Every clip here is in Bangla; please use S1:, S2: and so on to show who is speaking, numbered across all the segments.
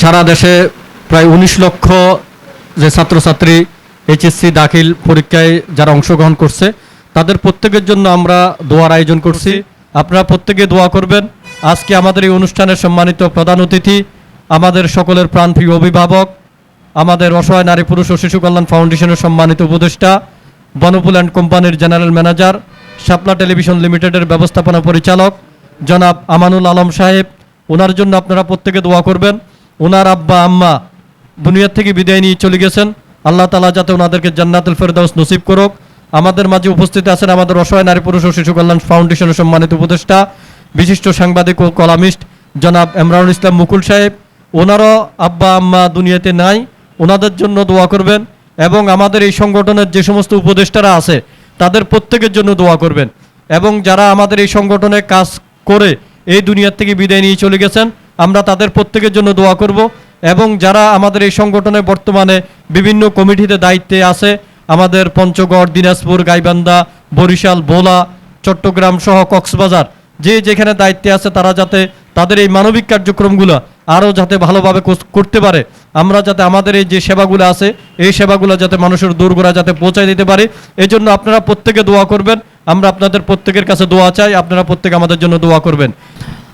S1: সারা দেশে প্রায় উনিশ লক্ষ যে ছাত্রছাত্রী এইচএসসি দাখিল পরীক্ষায় যারা অংশগ্রহণ করছে, তাদের প্রত্যেকের জন্য আমরা দোয়ার আয়োজন করছি। আপনারা প্রত্যেকে দোয়া করবেন। আজকে আমাদের এই অনুষ্ঠানের সম্মানিত প্রধান অতিথি, আমাদের সকলের প্রাণপ্রিয় অভিভাবক, আমাদের অসহায় নারী পুরুষ ও শিশু কল্যাণ ফাউন্ডেশনের সম্মানিত উপদেষ্টা বনপুল অ্যান্ড কোম্পানির জেনারেল ম্যানেজার, শাপলা টেলিভিশন লিমিটেডের ব্যবস্থাপনা পরিচালক, জনাব আমানুল আলম সাহেব। ওনার জন্য আপনারা প্রত্যেকে দোয়া করবেন। ওনার আব্বা, আম্মা দুনিয়ার থেকে বিদায় নিয়ে চলে গেছেন। আল্লাহ তালা যাতে ওনাদেরকে জান্নাতুল ফেরদাউস নসিব করুক। আমাদের মাঝে উপস্থিত আছেন আমাদের অসহায় নারী পুরুষ ও শিশু কল্যাণ ফাউন্ডেশনের সম্মানিত উপদেষ্টা, বিশিষ্ট সাংবাদিক ও কলামিস্ট জনাব এমরানুল ইসলাম মুকুল সাহেব। ওনারও আব্বা, আম্মা দুনিয়াতে নাই। ওনাদের জন্য দোয়া করবেন এবং আমাদের এই সংগঠনের যে সমস্ত উপদেষ্টারা আছে, তাদের প্রত্যেকের জন্য দোয়া করবেন। এবং যারা আমাদের এই সংগঠনে কাজ করে এই দুনিয়ার থেকে বিদায় নিয়ে চলে গেছেন আমরা তাদের প্রত্যেকের জন্য দোয়া করব এবং যারা আমাদের এই সংগঠনে বর্তমানে বিভিন্ন কমিটিতে দায়িত্বে আছে, আমাদের পঞ্চগড়, দিনাজপুর, গাইবান্ধা, বরিশাল, ভোলা, চট্টগ্রাম সহ কক্সবাজার, যে যেখানে দায়িত্বে আছে তারা যাতে তাদের এই মানবিক কার্যক্রমগুলো আরও যাতে ভালোভাবে করতে পারে। আমরা যাতে আমাদের এই যে সেবাগুলো আছে, এই সেবাগুলো যাতে মানুষের দূরগোড়া যাতে পৌঁছায় দিতে পারে। এই জন্য আপনারা প্রত্যেকে দোয়া করবেন। আমরা আপনাদের প্রত্যেকের কাছে দোয়া চাই। আপনারা প্রত্যেকে আমাদের জন্য দোয়া করবেন।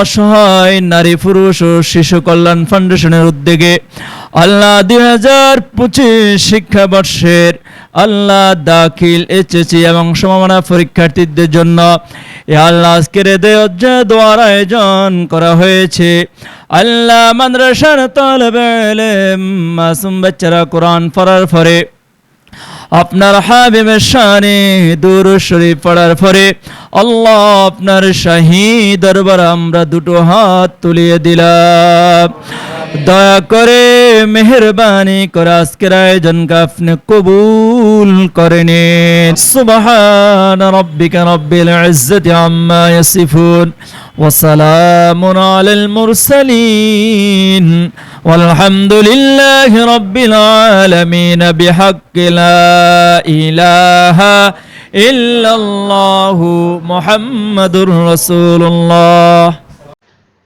S2: অসহায় নারী, পুরুষ ও শিশু কল্যাণ ফাউন্ডেশনের উদ্যোগে আল্লাহ দুই হাজার পঁচিশ শিক্ষাবর্ষের আল্লাহ দাখিল এইচএসি এবং সমমানা পরীক্ষার্থীদের জন্য আল্লাহ আজকের দেয় দোয়ার আয়োজন করা হয়েছে। আল্লাহ মাদ্রাসার তলবে মাসুম বাচ্চারা কোরআন পড়ার পরে আপনার হাবিবের শানে দূর শরীফ পড়ার পরে আল্লাহ আপনার শাহী দরবার আমরা দুটো হাত তুলিয়ে দিলাম। দয়া করে মেহরবানি করে আজকের আয়োজনকে আপনি কবুল করে নিন সুবহান রব্বিকা রব্বিল ইজ্জতি আম্মা ইয়াসিফুন وسلام على المرسلين والحمد لله رب العالمين بحق لا إله إلا الله محمد رسول الله